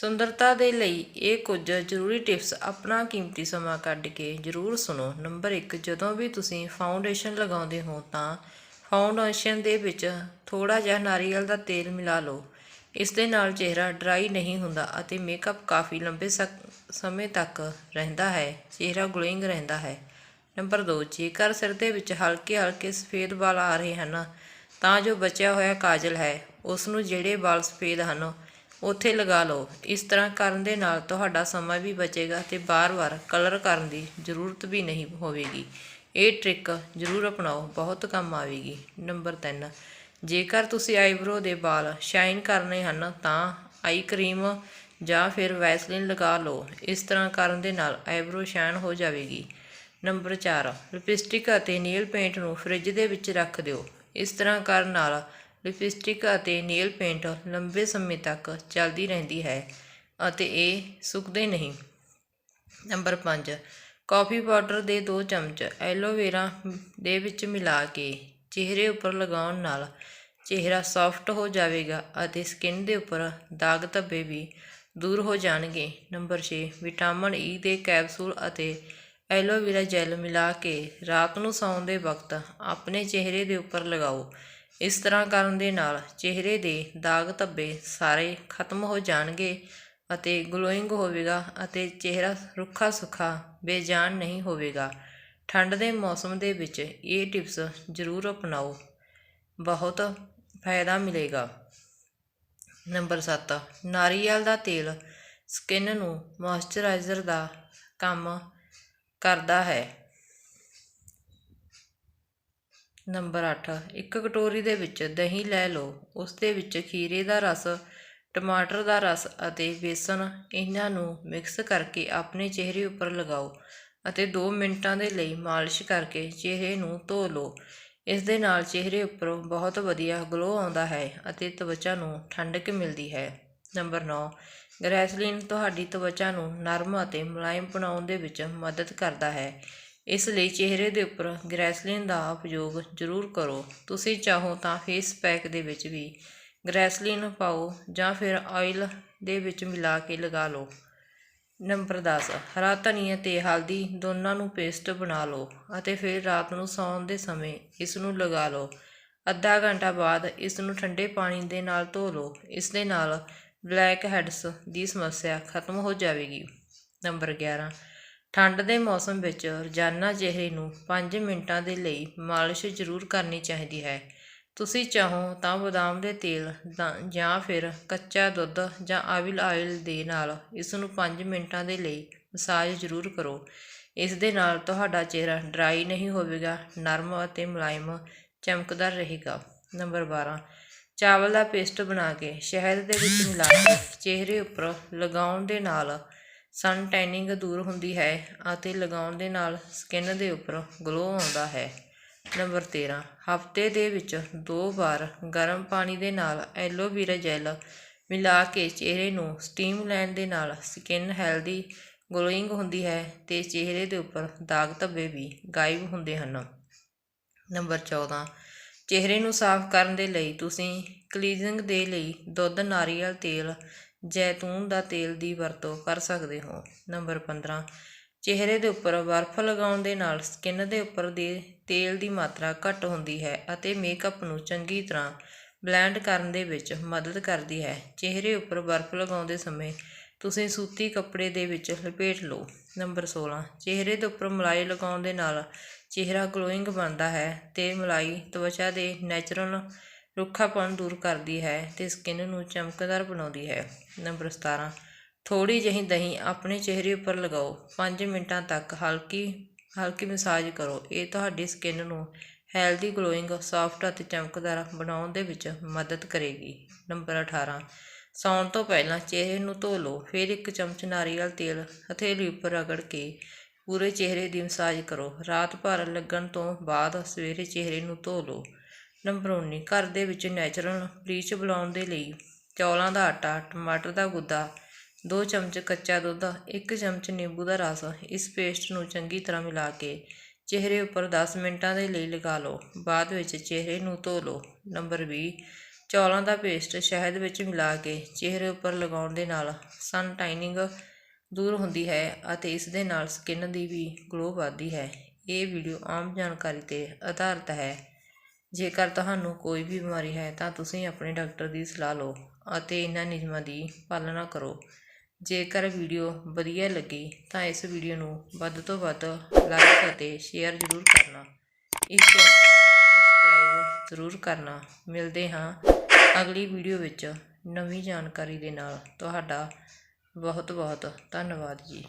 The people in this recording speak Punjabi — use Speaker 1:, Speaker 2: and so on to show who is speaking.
Speaker 1: ਸੁੰਦਰਤਾ ਦੇ ਲਈ ਇਹ ਕੁਝ ਜ਼ਰੂਰੀ ਟਿਪਸ ਆਪਣਾ ਕੀਮਤੀ ਸਮਾਂ ਕੱਢ ਕੇ ਜ਼ਰੂਰ ਸੁਣੋ। ਨੰਬਰ 1 ਜਦੋਂ ਵੀ ਤੁਸੀਂ ਫਾਊਂਡੇਸ਼ਨ ਲਗਾਉਂਦੇ ਹੋ ਤਾਂ ਫਾਊਂਡੇਸ਼ਨ ਦੇ ਵਿੱਚ ਥੋੜਾ ਜਿਹਾ ਨਾਰੀਅਲ ਦਾ ਤੇਲ ਮਿਲਾ ਲਓ। ਇਸ ਦੇ ਨਾਲ ਚਿਹਰਾ ਡਰਾਈ ਨਹੀਂ ਹੁੰਦਾ ਅਤੇ ਮੇਕਅਪ ਕਾਫੀ ਲੰਬੇ ਸਕ- ਸਮੇਂ ਤੱਕ ਰਹਿੰਦਾ ਹੈ, ਚਿਹਰਾ ਗਲੋਇੰਗ ਰਹਿੰਦਾ ਹੈ। ਨੰਬਰ 2 ਜੇਕਰ ਸਿਰ ਦੇ ਵਿੱਚ ਹਲਕੇ ਹਲਕੇ ਸਫੇਦ ਵਾਲ ਆ ਰਹੇ ਹਨ ਤਾਂ ਜੋ ਬਚਿਆ ਹੋਇਆ ਕਾਜਲ ਹੈ, ਉਸ ਨੂੰ ਜਿਹੜੇ ਵਾਲ ਸਫੇਦ ਹਨ ਉੱਥੇ ਲਗਾ ਲਓ। ਇਸ ਤਰ੍ਹਾਂ ਕਰਨ ਦੇ ਨਾਲ ਤੁਹਾਡਾ ਸਮਾਂ ਵੀ ਬਚੇਗਾ ਤੇ ਬਾਰ-ਬਾਰ ਕਲਰ ਕਰਨ ਦੀ ਜ਼ਰੂਰਤ ਵੀ ਨਹੀਂ ਹੋਵੇਗੀ। ਇਹ ਟ੍ਰਿਕ ਜ਼ਰੂਰ ਅਪਣਾਓ, ਬਹੁਤ ਕੰਮ ਆਵੇਗੀ। ਨੰਬਰ 3 ਜੇਕਰ ਤੁਸੀਂ ਆਈਬ੍ਰੋ ਦੇ ਵਾਲ ਸ਼ਾਈਨ ਕਰਨੇ ਹਨ ਤਾਂ ਆਈ ਕਰੀਮ ਜਾਂ ਫਿਰ ਵੈਸਲੀਨ ਲਗਾ ਲਓ। ਇਸ ਤਰ੍ਹਾਂ ਕਰਨ ਦੇ ਨਾਲ ਆਈਬ੍ਰੋ ਸ਼ਾਈਨ ਹੋ ਜਾਵੇਗੀ। ਨੰਬਰ 4 ਲਿਪਸਟਿਕ ਅਤੇ ਨੀਲ ਪੇਂਟ ਨੂੰ ਫ੍ਰਿਜ ਦੇ ਵਿੱਚ ਰੱਖ ਦਿਓ। ਇਸ ਤਰ੍ਹਾਂ ਕਰਨ ਨਾਲ ਲਿਪਸਟਿਕ ਅਤੇ ਨੇਲ ਪੇਂਟ ਲੰਬੇ ਸਮੇਂ ਤੱਕ ਚੱਲਦੀ ਰਹਿੰਦੀ ਹੈ ਅਤੇ ਇਹ ਸੁੱਕਦੇ ਨਹੀਂ। ਨੰਬਰ 5 ਕਾਫੀ ਪਾਊਡਰ ਦੇ 2 ਚਮਚ ਐਲੋਵੇਰਾ ਦੇ ਵਿੱਚ ਮਿਲਾ ਕੇ ਚਿਹਰੇ ਉੱਪਰ ਲਗਾਉਣ ਨਾਲ ਚਿਹਰਾ ਸੌਫਟ ਹੋ ਜਾਵੇਗਾ ਅਤੇ ਸਕਿਨ ਦੇ ਉੱਪਰ ਦਾਗ ਧੱਬੇ ਵੀ ਦੂਰ ਹੋ ਜਾਣਗੇ। ਨੰਬਰ 6 ਵਿਟਾਮਿਨ ਈ ਦੇ ਕੈਪਸੂਲ ਅਤੇ ਐਲੋਵੇਰਾ ਜੈਲ ਮਿਲਾ ਕੇ ਰਾਤ ਨੂੰ ਸੌਣ ਦੇ ਵਕਤ ਆਪਣੇ ਚਿਹਰੇ ਦੇ ਉੱਪਰ ਲਗਾਓ। ਇਸ ਤਰ੍ਹਾਂ ਕਰਨ ਦੇ ਨਾਲ ਚਿਹਰੇ ਦੇ ਦਾਗ ਧੱਬੇ ਸਾਰੇ ਖਤਮ ਹੋ ਜਾਣਗੇ ਅਤੇ ਗਲੋਇੰਗ ਹੋਵੇਗਾ ਅਤੇ ਚਿਹਰਾ ਰੁੱਖਾ ਸੁੱਖਾ ਬੇਜਾਨ ਨਹੀਂ ਹੋਵੇਗਾ। ਠੰਡ ਦੇ ਮੌਸਮ ਦੇ ਵਿੱਚ ਇਹ ਟਿਪਸ ਜ਼ਰੂਰ ਅਪਣਾਓ। ਬਹੁਤ ਫਾਇਦਾ ਮਿਲੇਗਾ। ਨੰਬਰ 7 ਨਾਰੀਅਲ ਦਾ ਤੇਲ ਸਕਿਨ ਨੂੰ ਮੋਇਸਚਰਾਈਜ਼ਰ ਦਾ ਕੰਮ ਕਰਦਾ ਹੈ। ਨੰਬਰ ਅੱਠ, ਇੱਕ ਕਟੋਰੀ ਦੇ ਵਿੱਚ ਦਹੀਂ ਲੈ ਲਓ। ਉਸ ਦੇ ਵਿੱਚ ਖੀਰੇ ਦਾ ਰਸ, ਟਮਾਟਰ ਦਾ ਰਸ ਅਤੇ ਬੇਸਣ ਇਹਨਾਂ ਨੂੰ ਮਿਕਸ ਕਰਕੇ ਆਪਣੇ ਚਿਹਰੇ ਉੱਪਰ ਲਗਾਓ ਅਤੇ 2 ਮਿੰਟਾਂ ਦੇ ਲਈ ਮਾਲਿਸ਼ ਕਰਕੇ ਚਿਹਰੇ ਨੂੰ ਧੋ ਲਓ। ਇਸ ਦੇ ਨਾਲ ਚਿਹਰੇ ਉੱਪਰ ਬਹੁਤ ਵਧੀਆ ਗਲੋ ਆਉਂਦਾ ਹੈ ਅਤੇ ਤਵਚਾ ਨੂੰ ਠੰਡਕ ਮਿਲਦੀ ਹੈ। ਨੰਬਰ 9 ਗ੍ਰੈਸਲੀਨ ਤੁਹਾਡੀ ਤਵਚਾ ਨੂੰ ਨਰਮ ਅਤੇ ਮੁਲਾਇਮ ਬਣਾਉਣ ਦੇ ਵਿੱਚ ਮਦਦ ਕਰਦਾ ਹੈ। ਇਸ ਲਈ ਚਿਹਰੇ ਦੇ ਉੱਪਰ ਗ੍ਰੈਸਲੀਨ ਦਾ ਉਪਯੋਗ ਜ਼ਰੂਰ ਕਰੋ। ਤੁਸੀਂ ਚਾਹੋ ਤਾਂ ਫੇਸ ਪੈਕ ਦੇ ਵਿੱਚ ਵੀ ਗ੍ਰੈਸਲੀਨ ਪਾਓ ਜਾਂ ਫਿਰ ਆਇਲ ਦੇ ਵਿੱਚ ਮਿਲਾ ਕੇ ਲਗਾ ਲਓ। ਨੰਬਰ 10 ਹਰਾ ਧਨੀਆ ਤੇ ਹਲਦੀ ਦੋਨਾਂ ਨੂੰ ਪੇਸਟ ਬਣਾ ਲਓ ਅਤੇ ਫਿਰ ਰਾਤ ਨੂੰ ਸੌਣ ਦੇ ਸਮੇਂ ਇਸ ਨੂੰ ਲਗਾ ਲਓ। ਅੱਧਾ ਘੰਟਾ ਬਾਅਦ ਇਸ ਨੂੰ ਠੰਡੇ ਪਾਣੀ ਦੇ ਨਾਲ ਧੋ ਲਓ। ਇਸ ਦੇ ਨਾਲ ਬਲੈਕ ਹੈਡਸ ਦੀ ਸਮੱਸਿਆ ਖਤਮ ਹੋ ਜਾਵੇਗੀ। ਨੰਬਰ 11 ਠੰਡ ਦੇ ਮੌਸਮ ਵਿੱਚ ਰੋਜ਼ਾਨਾ ਚਿਹਰੇ ਨੂੰ ਪੰਜ ਮਿੰਟਾਂ ਦੇ ਲਈ ਮਾਲਿਸ਼ ਜ਼ਰੂਰ ਕਰਨੀ ਚਾਹੀਦੀ ਹੈ। ਤੁਸੀਂ ਚਾਹੋ ਤਾਂ ਬਦਾਮ ਦੇ ਤੇਲ ਦਾ- ਜਾਂ ਫਿਰ ਕੱਚਾ ਦੁੱਧ ਜਾਂ ਆਵਿਲ ਆਇਲ ਦੇ ਨਾਲ ਇਸ ਨੂੰ 5 ਮਿੰਟਾਂ ਦੇ ਲਈ ਮਸਾਜ ਜ਼ਰੂਰ ਕਰੋ। ਇਸ ਦੇ ਨਾਲ ਤੁਹਾਡਾ ਚਿਹਰਾ ਡਰਾਈ ਨਹੀਂ ਹੋਵੇਗਾ, ਨਰਮ ਅਤੇ ਮੁਲਾਇਮ ਚਮਕਦਾਰ ਰਹੇਗਾ। ਨੰਬਰ 12 ਚਾਵਲ ਦਾ ਪੇਸਟ ਬਣਾ ਕੇ ਸ਼ਹਿਦ ਦੇ ਵਿੱਚ ਮਿਲਾ ਕੇ ਚਿਹਰੇ ਉੱਪਰ ਲਗਾਉਣ ਦੇ ਨਾਲ ਸਨ ਟੈਨਿੰਗ ਦੂਰ ਹੁੰਦੀ ਹੈ ਅਤੇ ਲਗਾਉਣ ਦੇ ਨਾਲ ਸਕਿਨ ਦੇ ਉੱਪਰ ਗਲੋ ਆਉਂਦਾ ਹੈ। ਨੰਬਰ 13 ਹਫ਼ਤੇ ਦੇ ਵਿੱਚ ਦੋ ਵਾਰ ਗਰਮ ਪਾਣੀ ਦੇ ਨਾਲ ਐਲੋਵੇਰਾ ਜੈਲ ਮਿਲਾ ਕੇ ਚਿਹਰੇ ਨੂੰ ਸਟੀਮ ਲੈਣ ਦੇ ਨਾਲ ਸਕਿਨ ਹੈਲਦੀ ਗਲੋਇੰਗ ਹੁੰਦੀ ਹੈ ਤੇ ਚਿਹਰੇ ਦੇ ਉੱਪਰ ਦਾਗ ਧੱਬੇ ਵੀ ਗਾਇਬ ਹੁੰਦੇ ਹਨ। ਨੰਬਰ 14 ਚਿਹਰੇ ਨੂੰ ਸਾਫ਼ ਕਰਨ ਦੇ ਲਈ ਤੁਸੀਂ ਕਲੀਜ਼ਿੰਗ ਦੇ ਲਈ ਦੁੱਧ, ਨਾਰੀਅਲ ਤੇਲ ਜੈਤੂਨ ਦਾ ਤੇਲ ਦੀ ਵਰਤੋਂ ਕਰ ਸਕਦੇ ਹੋ। ਨੰਬਰ 15 ਚਿਹਰੇ ਦੇ ਉੱਪਰ ਬਰਫ਼ ਲਗਾਉਣ ਦੇ ਨਾਲ ਸਕਿਨ ਦੇ ਉੱਪਰ ਦੇ ਤੇਲ ਦੀ ਮਾਤਰਾ ਘੱਟ ਹੁੰਦੀ ਹੈ ਅਤੇ ਮੇਕਅਪ ਨੂੰ ਚੰਗੀ ਤਰ੍ਹਾਂ ਬਲੈਂਡ ਕਰਨ ਦੇ ਵਿੱਚ ਮਦਦ ਕਰਦੀ ਹੈ। ਚਿਹਰੇ ਉੱਪਰ ਬਰਫ਼ ਲਗਾਉਂਦੇ ਸਮੇਂ ਤੁਸੀਂ ਸੂਤੀ ਕੱਪੜੇ ਦੇ ਵਿੱਚ ਲਪੇਟ ਲਓ। ਨੰਬਰ 16 ਚਿਹਰੇ ਦੇ ਉੱਪਰ ਮਲਾਈ ਲਗਾਉਣ ਦੇ ਨਾਲ ਚਿਹਰਾ ਗਲੋਇੰਗ ਬਣਦਾ ਹੈ ਤੇ ਮਲਾਈ, ਤਵਚਾ ਦੇ ਨੈਚੁਰਲ ਰੁੱਖਾਪਣ ਦੂਰ ਕਰਦੀ ਹੈ ਅਤੇ ਸਕਿਨ ਨੂੰ ਚਮਕਦਾਰ ਬਣਾਉਂਦੀ ਹੈ। ਨੰਬਰ 17 ਥੋੜੀ ਜਿਹੀ ਦਹੀਂ ਆਪਣੇ ਚਿਹਰੇ ਉੱਪਰ ਲਗਾਓ। 5 ਮਿੰਟਾਂ ਤੱਕ ਹਲਕੀ ਹਲਕੀ ਮਸਾਜ ਕਰੋ। ਇਹ ਤੁਹਾਡੀ ਸਕਿਨ ਨੂੰ ਹੈਲਦੀ ਗਲੋਇੰਗ ਸੌਫਟ ਅਤੇ ਚਮਕਦਾਰ ਬਣਾਉਣ ਦੇ ਵਿੱਚ ਮਦਦ ਕਰੇਗੀ। ਨੰਬਰ 18 ਸੌਣ ਤੋਂ ਪਹਿਲਾਂ ਚਿਹਰੇ ਨੂੰ ਧੋ ਲਓ। ਫਿਰ ਇੱਕ ਚਮਚ ਨਾਰੀਅਲ ਤੇਲ, ਹਥੇਲੀ ਉੱਪਰ ਰਗੜ ਕੇ ਪੂਰੇ ਚਿਹਰੇ ਦੀ ਮਸਾਜ ਕਰੋ। ਰਾਤ ਭਰ ਲੱਗਣ ਤੋਂ ਬਾਅਦ ਸਵੇਰੇ ਚਿਹਰੇ ਨੂੰ ਧੋ ਲਓ। ਨੰਬਰ 19 ਘਰ ਦੇ ਵਿੱਚ ਨੈਚੁਰਲ ਬਲੀਚ ਬਣਾਉਣ ਦੇ ਲਈ ਚੌਲਾਂ ਦਾ ਆਟਾ, ਟਮਾਟਰ ਦਾ ਗੁੱਦਾ, ਦੋ ਚਮਚ ਕੱਚਾ ਦੁੱਧ, ਇੱਕ ਚਮਚ ਨਿੰਬੂ ਦਾ ਰਸ, ਇਸ ਪੇਸਟ ਨੂੰ ਚੰਗੀ ਤਰ੍ਹਾਂ ਮਿਲਾ ਕੇ ਚਿਹਰੇ ਉੱਪਰ 10 ਮਿੰਟਾਂ ਦੇ ਲਈ ਲਗਾ ਲਓ। ਬਾਅਦ ਵਿੱਚ ਚਿਹਰੇ ਨੂੰ ਧੋ ਲਓ। ਨੰਬਰ 20 ਚੌਲਾਂ ਦਾ ਪੇਸਟ ਸ਼ਹਿਦ ਵਿੱਚ ਮਿਲਾ ਕੇ ਚਿਹਰੇ ਉੱਪਰ ਲਗਾਉਣ ਦੇ ਨਾਲ ਸਨ ਟਾਈਨਿੰਗ ਦੂਰ ਹੁੰਦੀ ਹੈ ਅਤੇ ਇਸ ਦੇ ਨਾਲ ਸਕਿਨ ਦੀ ਵੀ ਗਲੋ ਵੱਧਦੀ ਹੈ। ਇਹ ਵੀਡੀਓ ਆਮ ਜਾਣਕਾਰੀ ਤੇ ਆਧਾਰਿਤ ਹੈ। ਜੇਕਰ ਤੁਹਾਨੂੰ ਕੋਈ ਵੀ ਬਿਮਾਰੀ ਹੈ ਤਾਂ ਤੁਸੀਂ ਆਪਣੇ ਡਾਕਟਰ ਦੀ ਸਲਾਹ ਲਓ ਅਤੇ ਇਹਨਾਂ ਨਿਯਮਾਂ ਦੀ ਪਾਲਣਾ ਕਰੋ। ਜੇਕਰ ਵੀਡੀਓ ਵਧੀਆ ਲੱਗੀ ਤਾਂ ਇਸ ਵੀਡੀਓ ਨੂੰ ਵੱਧ ਤੋਂ ਵੱਧ ਲਾਈਕ ਅਤੇ ਸ਼ੇਅਰ ਜ਼ਰੂਰ ਕਰਨਾ। ਇਸ ਚੈਨਲ ਨੂੰ ਸਬਸਕ੍ਰਾਈਬ ਜ਼ਰੂਰ ਕਰਨਾ। ਮਿਲਦੇ ਹਾਂ ਅਗਲੀ ਵੀਡੀਓ ਵਿੱਚ। ਨਵੀਂ ਜਾਣਕਾਰੀ ਦੇ ਨਾਲ। ਤੁਹਾਡਾ ਬਹੁਤ ਬਹੁਤ ਧੰਨਵਾਦ ਜੀ।